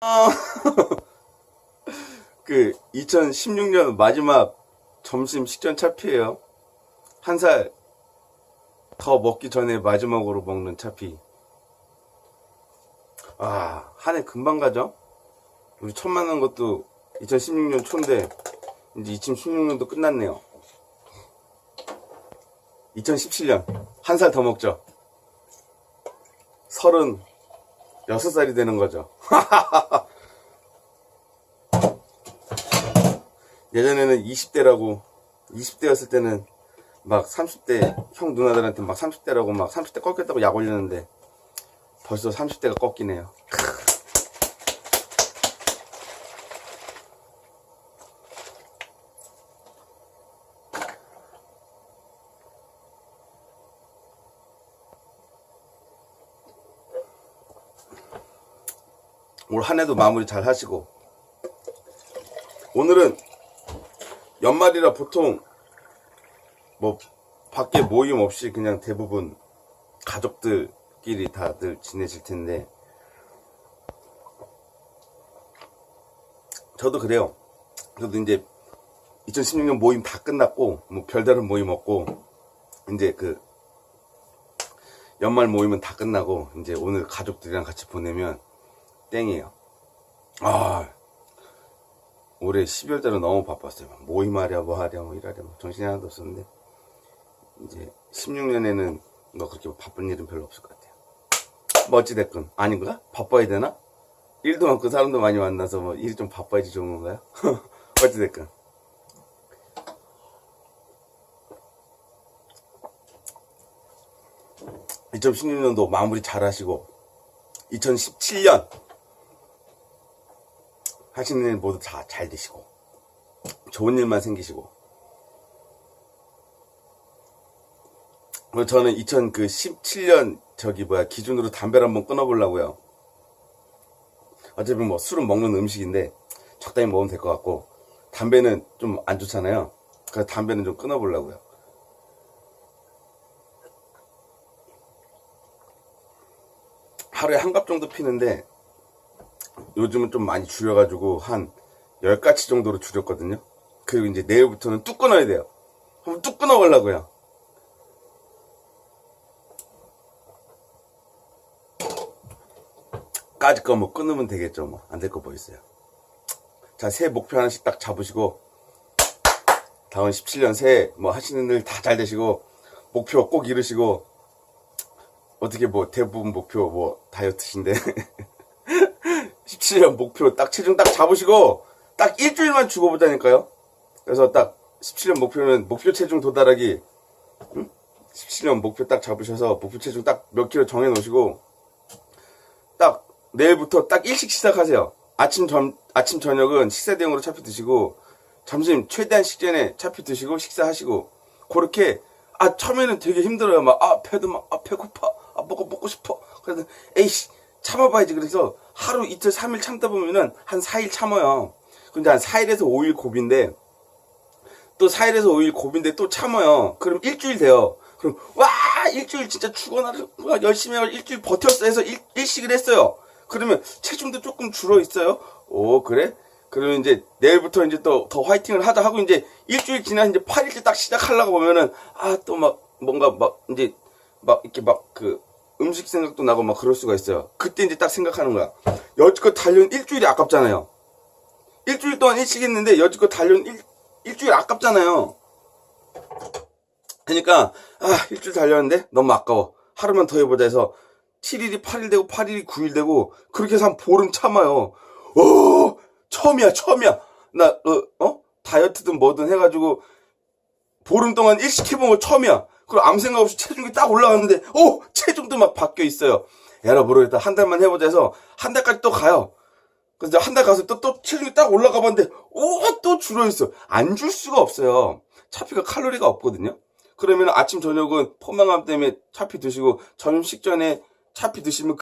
아, 그 2016년 마지막 점심 식전 차피예요. 한 살 더 먹기 전에 마지막으로 먹는 차피. 아, 한 해 금방 가죠? 우리 첫 만난 것도 2016년 초인데 이제 2016년도 끝났네요. 2017년 한 살 더 먹죠. 서른 여섯 살이 되는 거죠. 예전에는 20대라고 20대였을 때는 막 30대 형 누나들한테 막 30대라고 막 30대 꺾였다고 약 올렸는데 벌써 30대가 꺾이네요. 올 한 해도 마무리 잘 하시고 오늘은 연말이라 보통 뭐 밖에 모임 없이 그냥 대부분 가족들끼리 다들 지내실 텐데 저도 그래요. 저도 이제 2016년 모임 다 끝났고 뭐 별다른 모임 없고 이제 그 연말 모임은 다 끝나고 이제 오늘 가족들이랑 같이 보내면 땡이에요. 아 올해 12월 달은 너무 바빴어요. 막 모임하랴 뭐 하랴 뭐 일하랴 뭐 정신이 하나도 없었는데 이제 16년에는 뭐 그렇게 바쁜 일은 별로 없을 것 같아요. 뭐 어찌됐건 아닌가? 바빠야 되나? 일도 많고 사람도 많이 만나서 뭐 일이 좀 바빠야지 좋은 건가요? 어찌됐건 (2016년도) 마무리 잘 하시고 (2017년) 하시는 일 모두 다 잘 되시고 좋은 일만 생기시고 그리고 저는 2017년 저기 뭐야 기준으로 담배를 한번 끊어보려고요. 어차피 뭐 술은 먹는 음식인데 적당히 먹으면 될 것 같고 담배는 좀 안 좋잖아요. 그래서 담배는 좀 끊어보려고요. 하루에 한 갑 정도 피는데 요즘은 좀 많이 줄여가지고 한 10가치 정도로 줄였거든요. 그리고 이제 내일부터는 뚝 끊어야 돼요. 한번 뚝 끊어보려고요. 까짓 거 뭐 끊으면 되겠죠. 뭐. 안 될 거 뭐 있어요. 자, 새해 목표 하나씩 딱 잡으시고, 다음 17년 새해 뭐 하시는 일 다 잘 되시고, 목표 꼭 이루시고, 어떻게 뭐 대부분 목표 뭐 다이어트신데, 17년 목표 딱 체중 딱 잡으시고 딱 일주일만 죽어보자니까요. 그래서 딱 17년 목표는 목표 체중 도달하기. 응? 17년 목표 딱 잡으셔서 목표 체중 딱 몇 킬로 정해 놓으시고 딱 내일부터 딱 일식 시작하세요. 아침 점 아침 저녁은 식사 대용으로 차피 드시고 점심 최대한 식전에 차피 드시고 식사하시고 그렇게 아 처음에는 되게 힘들어요. 막 아 배도 막아 배 고파 아 먹고 먹고 싶어. 그래서 에이씨 참아봐야지. 그래서 하루 이틀 3일 참다 보면은 한 4일 참아요. 근데 한 4일에서 5일 고비인데 또 4일에서 5일 고비인데 또 참아요. 그럼 일주일 돼요. 그럼 와 일주일 진짜 죽어나를 와, 열심히 하고 일주일 버텼어 해서 일, 일식을 했어요. 그러면 체중도 조금 줄어 있어요. 오 그래? 그러면 이제 내일부터 이제 또 더 화이팅을 하다 하고 이제 일주일 지나 이제 8일째 딱 시작하려고 보면은 아 또 막 뭔가 막 이제 막 이렇게 막 그 음식 생각도 나고 막 그럴 수가 있어요. 그때 이제 딱 생각하는 거야. 여지껏 달려온 일주일이 아깝잖아요. 일주일 동안 일식 했는데 여지껏 달려온 일, 일주일 아깝잖아요. 그러니까 아 일주일 달렸는데 너무 아까워. 하루만 더 해보자 해서 7일이 8일 되고 8일이 9일 되고 그렇게 해서 한 보름 참아요. 오 처음이야 처음이야. 나 어, 어? 다이어트든 뭐든 해가지고 보름 동안 일식 해본 거 처음이야. 그리고 아무 생각 없이 체중이 딱 올라갔는데, 오! 체중도 막 바뀌어 있어요. 야라 모르겠다. 한 달만 해보자 해서, 한 달까지 또 가요. 그래서 한 달 가서 또, 또 체중이 딱 올라가 봤는데, 오! 또 줄어 있어. 안 줄 수가 없어요. 차피가 칼로리가 없거든요. 그러면 아침, 저녁은 포만감 때문에 차피 드시고, 점심 식전에 차피 드시면